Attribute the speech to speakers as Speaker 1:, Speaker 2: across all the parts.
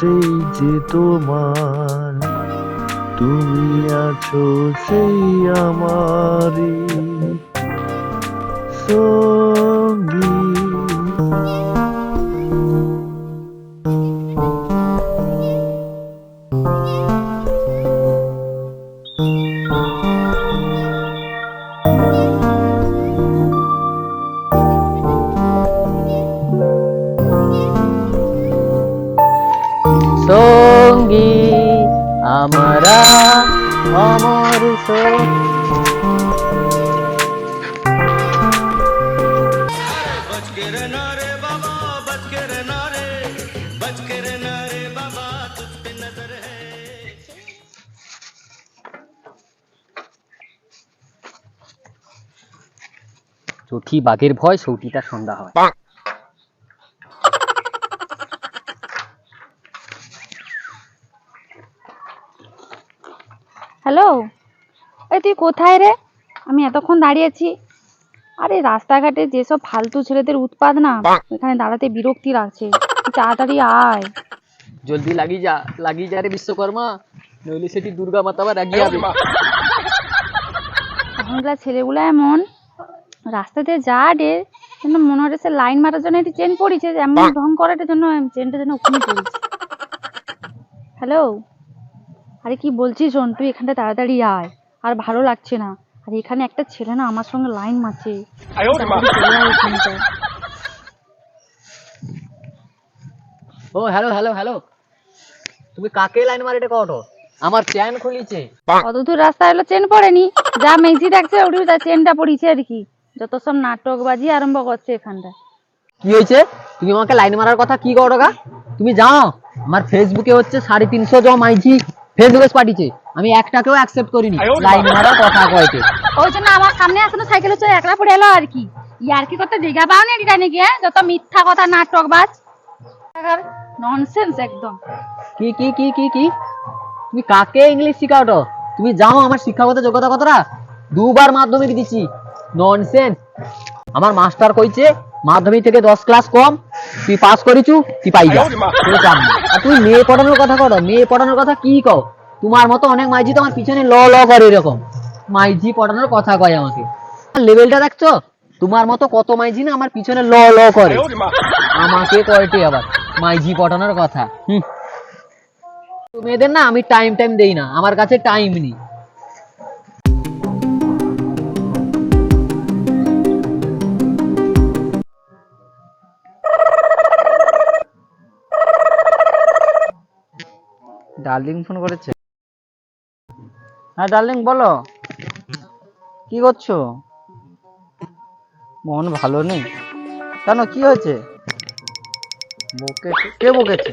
Speaker 1: সেই যে তোমার তুমি আছো সেই আমারই। সঙ্গী
Speaker 2: আমরা অমর চটি বাঘের ভয় সৌটিটা সন্ধ্যা হয়।
Speaker 3: হ্যালো? এই তুই কোথায় রে? আমি এতক্ষণ দাঁড়িয়েছি আরে রাস্তাঘাটে যেসব ফালতু ছেলেদের উৎপাদ না এখানে দাঁড়াতে বিরক্তি লাগছে। তাড়াতাড়ি আয়।
Speaker 2: জলদি লাগি যা লাগি যা রে বিশ্বকর্মা। নইলে সেটি দুর্গা মাতা আবার রাগিয়ে যাবে।
Speaker 3: এখনকার ছেলেগুলো এমন। রাস্তাতে যা ডে কিন্তু মনে হচ্ছে সে লাইন মারার জন্য একটি চেন পড়েছে এমন ঢং করাটার জন্য চেনটা যেন ওখানে পড়েছে। হ্যালো? আরে কি বলছিস শোন তুই এখানটা তাড়াতাড়ি আয়। আর ভালো লাগছে না। আর এখানে একটা ছেলে না আমার সঙ্গে লাইন মারছে।
Speaker 2: ও হ্যালো হ্যালো হ্যালো তুমি কাকে লাইন মারিটা কটো আমার চ্যান খুলিছে।
Speaker 3: অত দূর রাস্তায় হলো চেন পড়েনি। যা মেঘজি দেখছে ওটি তার চেনটা পড়িছে আর কি যত সব নাটকবাজি আরম্ভ করছে এখানটা
Speaker 2: কি হয়েছে? তুমি আমাকে লাইন মারার কথা কি করো গা? তুমি যাও। আমার ফেসবুকে হচ্ছে সাড়ে তিনশো জন মাইজি পাঠিয়েছে আমি একটাকেও অ্যাকসেপ্ট করিনি। লাইন মারার কথা
Speaker 3: ওই জন্য আমার সামনে আসলে সাইকেলে চলে একলা পড়ে এলো আর কি। ইয়ার কি করতে জায়গা পাও না এটা নাকি হ্যাঁ যত মিথ্যা কথা নাটকবাজ। ননসেন্স একদম।
Speaker 2: কি কি কি কি কি? তুমি কাকে ইংলিশ শিখাওটো? তুমি যাও আমার শিক্ষাগত যোগ্যতা কতটা? দুবার মাধ্যমিক দিছি। ননসেন্স আমার মাস্টার কইছে মাধ্যমিক থেকে দশ ক্লাস কম তুই পাস করিছু তুই পাই যা কোনো চাপ আর তুই মেয়ে পড়ানোর কথা করো মেয়ে পড়ানোর কথা কি কও? তোমার মতো অনেক মাইজি তো আমার পিছনে ল ল করে এরকম। মাইজি পড়ানোর কথা কয় আমাকে। লেভেলটা দেখছ? তোমার মতো কত মাইজি না আমার পিছনে ল ল করে। আমাকে কয়টি আবার? মাইজি পটানোর কথা। হুম। মেয়েদের না আমি টাইম টাইম দেই না। আমার কাছে টাইম নেই।
Speaker 4: ডার্লিং ফোন করেছে? হ্যাঁ ডার্লিং, বলো। কি করছ? মন ভালো নেই। কেন, কি হয়েছে? কে বকেছে?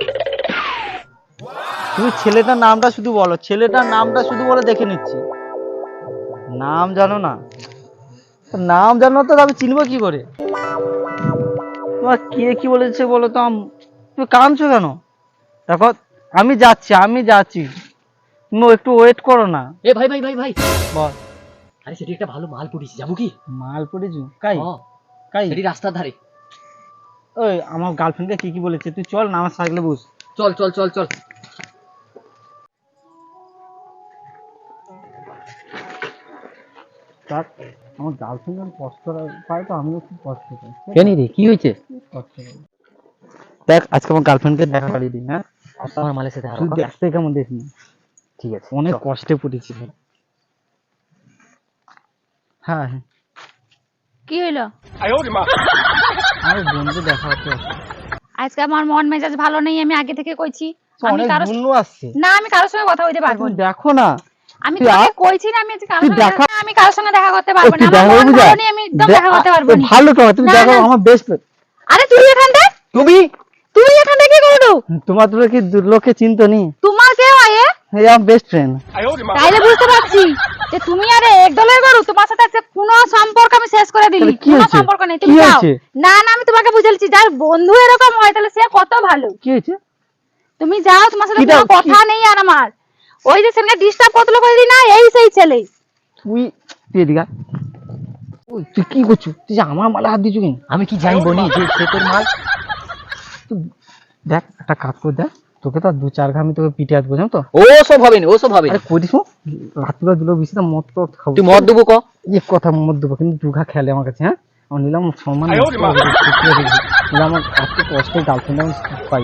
Speaker 4: তুমি ছেলেটার নামটা শুধু বলো। ছেলেটার নামটা শুধু বলে দেখে নিচ্ছি। নাম জানো না। নাম জানো তো আমি চিনবো কি করে? তোমার কে কি বলেছে বলো তো? তুমি কাঁদছো কেন? দেখো আমি যাচ্ছি আমি যাচ্ছি। তুমি একটু ওয়েট করো না।
Speaker 2: এ ভাই ভাই ভাই ভাই।
Speaker 4: বল।
Speaker 2: আরে সেটি একটা ভালো মাল পড়িছি যাব কি?
Speaker 4: মাল পড়েছু কাই? কাই?
Speaker 2: সেটি রাস্তার ধারে।
Speaker 4: ওই আমার গার্লফ্রেন্ডকে কি কি বলেছে? তুই চল না আমার সাইকেলে বস।
Speaker 2: চল চল চল চল।
Speaker 4: তার আমার গার্লফ্রেন্ড যখন কষ্ট পায় তো আমিও খুব কষ্ট পাই।
Speaker 2: কেন রে? কি হয়েছে?
Speaker 4: কষ্ট দেখ আজকে আমার গার্লফ্রেন্ডকে দেখা করিয়ে দিই হ্যাঁ?
Speaker 2: আমার মালের সাথে
Speaker 4: তুই দেখতে কেমন দেখিনি
Speaker 2: ঠিক আছে
Speaker 4: অনেক কষ্টে পড়েছিল। হ্যাঁ হ্যাঁ।
Speaker 3: কি হইল?
Speaker 4: আমার বন্ধু দেখা হতে
Speaker 3: আজকে আমার মন মেজাজ ভালো নেই আমি আগে থেকে কইছি। আমি
Speaker 4: কারও আসছে
Speaker 3: না আমি কারোর সঙ্গে কথা বলতে পারব না।
Speaker 4: দেখো না।
Speaker 3: আমি তোমাকে কইছি না আমি আজকে কারোর সঙ্গে
Speaker 4: দেখা-
Speaker 3: দেখা- আমি কারোর সঙ্গে দেখা করতে পারব না। আমার মন ভালো নেই আমি একদম দেখা করতে পারব না।
Speaker 4: ভালো তো তুমি দেখো আমার বেস্ট
Speaker 3: আরে তুই এখানটা
Speaker 4: তুমি?
Speaker 3: তুই এখানে কি করু
Speaker 4: তোমার দুটো কি লোকে চিনতো নি?
Speaker 3: তোমার কে হয় এ?
Speaker 4: এই আমার বেস্ট ফ্রেন্ড
Speaker 3: তাইলে বুঝতে পারছি যে তুমি আর এক দলের গরু তোমার সাথে আজকে কোনো সম্পর্ক আমি শেষ করে দিলি কোনো সম্পর্ক নেই তুমি যাও। না না আমি তোমাকে বুঝাচ্ছি যার বন্ধু এরকম হয় তাহলে সে কত ভালো?
Speaker 4: কি হয়েছে?
Speaker 3: তুমি যাও তোমার সাথে কোনো কথা নেই আর আমার। ওই যে সেদিনকে ডিস্টার্ব করতে করলি না এই সেই ছেলে।
Speaker 4: তুই তুই এদিকে আয়। তুই কি করছ তুই আমার মালে হাত দিচ্ছ কেন?
Speaker 2: আমি কি জানি নি যে সে তোর মাল?
Speaker 4: দেখ একটা কাজ করে দেখ তোকে তো দু চার ঘা আমি তোকে পিটে আসব জানো তো?
Speaker 2: ও সব হবে না ও সব হবে না।
Speaker 4: আরে করিস রাত্রিবেলা দুটো বেশি তো মদ টদ খাব।
Speaker 2: তুই মদ দেবো ক?
Speaker 4: এক কথা মদ দেবো কিন্তু দু ঘা খেলে আমার কাছে হ্যাঁ? আমার নিলাম সম্মান। নিলাম আমার এত কষ্টে গার্লফ্রেন্ড আমি পাই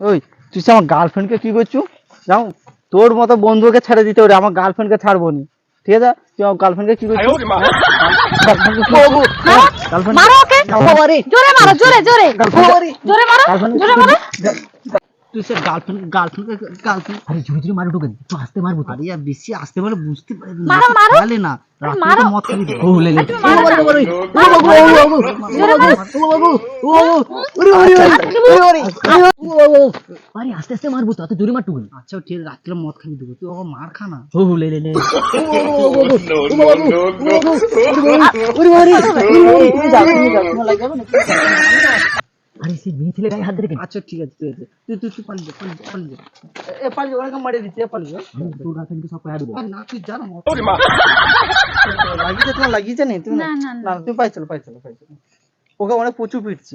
Speaker 4: ওই তুই সে আমার গার্লফ্রেন্ডকে কি করছু? যাও তোর মতো বন্ধুকে ছেড়ে দিতে পারে আমার গার্লফ্রেন্ডকে ছাড়বো নি। ঠিক আছে? তুই আমার গার্লফ্রেন্ডকে কি করছু গার্লফ্রেন্ডকে কি করছু? গার্লফ্রেন্ড
Speaker 3: মারো ওকে? জোরে মারো জোরে জোরে। জোরে মারো। জোরে মারো।
Speaker 4: তুই সে গার্লফ্রেন্ড গার্লফ্রেন্ডকে গার্লফ্রেন্ড
Speaker 2: আরে জুড়ে জুড়ে মারু একটু আসতে মারবো
Speaker 4: আরে আর বেশি আসতে পারে বুঝতে পারে না
Speaker 3: মারো, মারো।
Speaker 4: খেলে না।
Speaker 2: ও লে লে
Speaker 3: মারো। মারো, জোরে মারো।
Speaker 2: আরে আস্তে আস্তে মারবো তো এত জোরে মার টুকুন
Speaker 4: আচ্ছা ঠিক আছে রাত্রে মদ খাবি দেবো তুই ও মার খা না
Speaker 2: ও লে লে লে আরে সে মেয়ে ছেলে গায়ে হাত ধরে কেন
Speaker 4: আচ্ছা ঠিক আছে ঠিক আছে। তুই তুই তুই পালিয়ে পালিয়ে পালিয়ে এ পালিয়ে ওরা পালিয়ে
Speaker 2: তোর গার্লফ্রেন্ডকে সব পায়া দেবো।
Speaker 4: না তুই জানো লাগিয়েছে তোমার লাগিয়েছে নি তুমি
Speaker 3: না, না, না।
Speaker 4: না। তুমি পাই চলো পাই চলো পাই চলো। ওকে অনেক প্রচুর পিটছি।